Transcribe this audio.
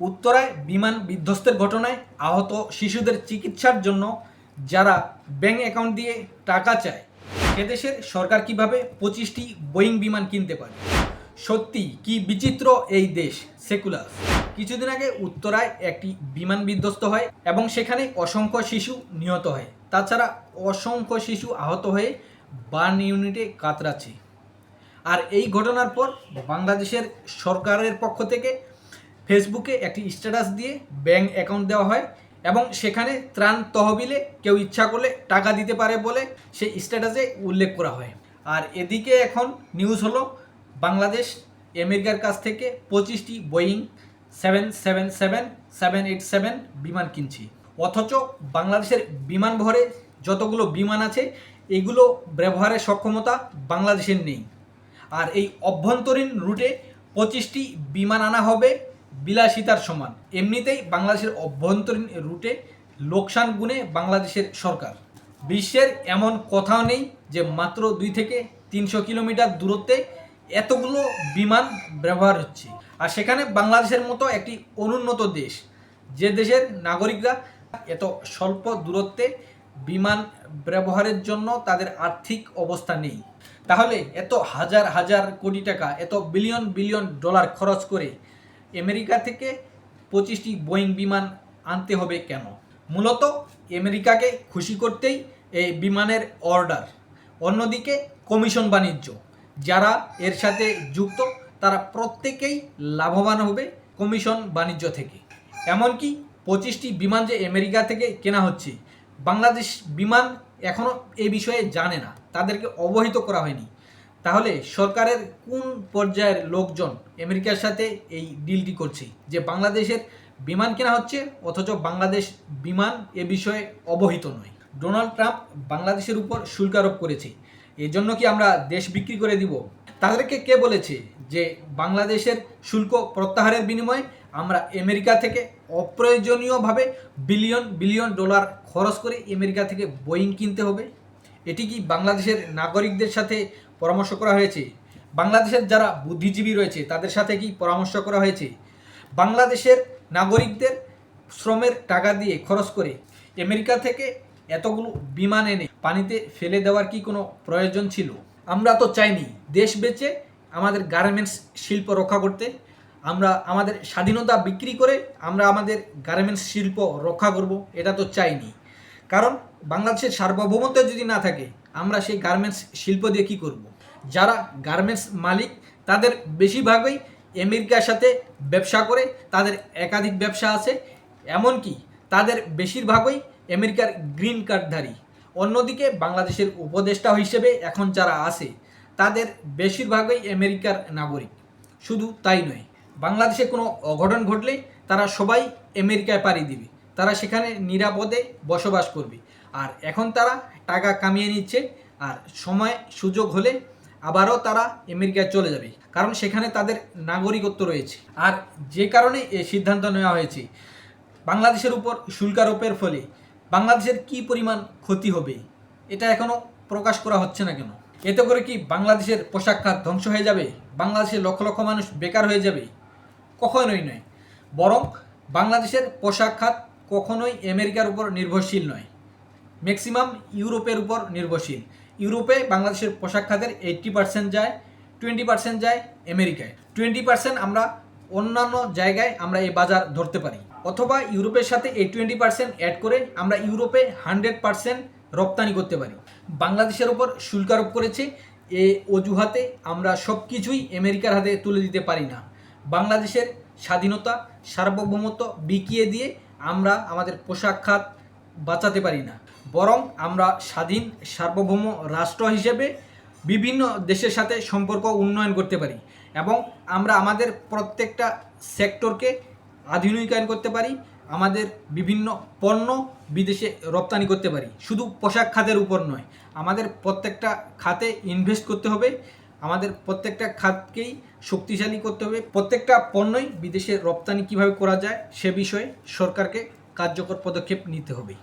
উত্তরায় বিমান বিধ্বস্তের ঘটনায় আহত শিশুদের চিকিৎসার জন্য যারা ব্যাঙ্ক অ্যাকাউন্ট দিয়ে টাকা চায়, এদেশের সরকার কীভাবে পঁচিশটি বোয়িং বিমান কিনতে পারে? সত্যি কি বিচিত্র এই দেশ? সেকুলার। কিছুদিন আগে উত্তরায় একটি বিমান বিধ্বস্ত হয় এবং সেখানে অসংখ্য শিশু নিহত হয়। তাছাড়া অসংখ্য শিশু আহত হয়ে বার্ন ইউনিটে কাতরাচ্ছে। আর এই ঘটনার পর বাংলাদেশের সরকারের পক্ষ থেকে ফেসবুকে একটি স্ট্যাটাস দিয়ে ব্যাংক অ্যাকাউন্ট দেওয়া হয় এবং সেখানে ত্রাণ তহবিলে কেউ ইচ্ছা করলে টাকা দিতে পারে বলে সেই স্ট্যাটাসে উল্লেখ করা হয়। আর এদিকে এখন নিউজ হলো, বাংলাদেশ, আমেরিকার কাছ থেকে পঁচিশটি Boeing seven seven seven seven eight seven বিমান কিনছি। অথচ বাংলাদেশের বিমান ভরে যতগুলো বিমান আছে, এগুলো ব্যবহারের সক্ষমতা বাংলাদেশের নেই। আর এই অভ্যন্তরীণ রুটে পঁচিশটি বিমান আনা হবে বিলাসিতার সমান। এমনিতেই বাংলাদেশের অভ্যন্তরীণ রুটে লোকসান গুণে বাংলাদেশের সরকার। বিশ্বের এমন কোথাও নেই যে মাত্র দুই থেকে তিনশো কিলোমিটার দূরত্বে এতগুলো বিমান ব্যবহার হচ্ছে। আর সেখানে বাংলাদেশের মতো একটি অনুন্নত দেশ, যে দেশের নাগরিকরা এত স্বল্প দূরত্বে বিমান ব্যবহারের জন্য তাদের আর্থিক অবস্থা নেই। তাহলে এত হাজার হাজার কোটি টাকা, এত বিলিয়ন বিলিয়ন ডলার খরচ করে আমেরিকা থেকে পঁচিশটি বোয়িং বিমান আনতে হবে কেন? মূলত আমেরিকাকে খুশি করতেই এই বিমানের অর্ডার। অন্যদিকে কমিশন বাণিজ্য, যারা এর সাথে যুক্ত, তারা প্রত্যেকেই লাভবান হবে কমিশন বাণিজ্য থেকে। এমনকি পঁচিশটি বিমান যে আমেরিকা থেকে কেনা হচ্ছে, বাংলাদেশ বিমান এখনও এই বিষয়ে জানে না। তাদেরকে অবহিত করা হয়নি। তাহলে সরকারের কোন পর্যায়ের লোকজন আমেরিকার সাথে এই ডিলটি করছে? যে বাংলাদেশের বিমান কেনা হচ্ছে, অথচ বাংলাদেশ বিমান এ বিষয়ে অবহিত নয়। ডোনাল্ড ট্রাম্প বাংলাদেশের উপর শুল্ক আরোপ করেছে। এজন্য কি আমরা দেশ বিক্রি করে দিব? তাদেরকে কে বলেছে যে বাংলাদেশের শুল্ক প্রত্যাহারের বিনিময়ে আমরা আমেরিকা থেকে অপ্রয়োজনীয়ভাবে বিলিয়ন বিলিয়ন ডলার খরচ করে আমেরিকা থেকে বোয়িং কিনতে হবে? এটি কি বাংলাদেশের নাগরিকদের সাথে পরামর্শ করা হয়েছে। বাংলাদেশের যারা বুদ্ধিজীবী রয়েছে, তাদের সাথে কি পরামর্শ করা হয়েছে? বাংলাদেশের নাগরিকদের শ্রমের টাকা দিয়ে খরচ করে আমেরিকা থেকে এতগুলো বিমান এনে পানিতে ফেলে দেওয়ার কি কোনো প্রয়োজন ছিল? আমরা তো চাইনি। দেশ বেচে আমাদের গার্মেন্টস শিল্প রক্ষা করতে, আমরা আমাদের স্বাধীনতা বিক্রি করে আমরা আমাদের গার্মেন্টস শিল্প রক্ষা করব, এটা তো চাইনি। কারণ বাংলাদেশের সার্বভৌমত্ব যদি না থাকে, আমরা সেই গার্মেন্টস শিল্প দিয়ে কী করব। যারা গার্মেন্টস মালিক, তাদের বেশিরভাগই আমেরিকার সাথে ব্যবসা করে, তাদের একাধিক ব্যবসা আছে। এমনকি তাদের বেশিরভাগই আমেরিকার গ্রিন কার্ডধারী অন্যদিকে বাংলাদেশের উপদেষ্টা হিসেবে এখন যারা আছে, তাদের বেশিরভাগই আমেরিকার নাগরিক। শুধু তাই নয়, বাংলাদেশে কোনো অঘটন ঘটলে তারা সবাই আমেরিকায় পাড়ি দিবে। তারা সেখানে নিরাপদে বসবাস করবে। আর এখন তারা টাকা কামিয়ে নিচ্ছে, আর সময়, সুযোগ হলে আবারও তারা আমেরিকায় চলে যাবে, কারণ সেখানে তাদের নাগরিকত্ব রয়েছে। আর যে কারণে এই সিদ্ধান্ত নেওয়া হয়েছে, বাংলাদেশের উপর শুল্কারোপের ফলে বাংলাদেশের কি পরিমাণ ক্ষতি হবে, এটা এখনও প্রকাশ করা হচ্ছে না কেন? এতে করে কি বাংলাদেশের পোশাক খাত ধ্বংস হয়ে যাবে? বাংলাদেশের লক্ষ লক্ষ মানুষ বেকার হয়ে যাবে? কখনোই নয়। বরং বাংলাদেশের পোশাক খাত কখনোই আমেরিকার উপর নির্ভরশীল নয়। ম্যাক্সিমাম ইউরোপের উপর নির্ভরশীল। ইউরোপে বাংলাদেশের পোশাক খাতের এইট্টি পার্সেন্ট যায় টোয়েন্টি পার্সেন্ট যায় আমেরিকায়। টোয়েন্টি পার্সেন্ট আমরা অন্যান্য জায়গায় আমরা এই বাজার ধরতে পারি। অথবা ইউরোপের সাথে এই টোয়েন্টি পার্সেন্ট অ্যাড করে আমরা ইউরোপে হান্ড্রেড পার্সেন্ট রপ্তানি করতে পারি। বাংলাদেশের ওপর শুল্ক আরোপ করেছে, এ অজুহাতে আমরা সব কিছুই আমেরিকার হাতে তুলে দিতে পারি না। বাংলাদেশের স্বাধীনতা, সার্বভৌমত্ব বিকিয়ে দিয়ে আমরা আমাদের পোশাক খাত বাঁচাতে পারি না। বরং আমরা স্বাধীন, সার্বভৌম রাষ্ট্র হিসেবে বিভিন্ন দেশের সাথে সম্পর্ক উন্নয়ন করতে পারি এবং আমরা আমাদের প্রত্যেকটা সেক্টরকে আধুনিকায়ন করতে পারি, আমাদের বিভিন্ন পণ্য বিদেশে রপ্তানি করতে পারি। শুধু পোশাক খাতের উপর নয়, আমাদের প্রত্যেকটা খাতে ইনভেস্ট করতে হবে। আমাদের প্রত্যেকটা খাতকেই শক্তিশালী করতে হবে। প্রত্যেকটা পণ্যই বিদেশে রপ্তানি কীভাবে করা যায় সে বিষয়ে সরকারকে কার্যকর পদক্ষেপ নিতে হবে।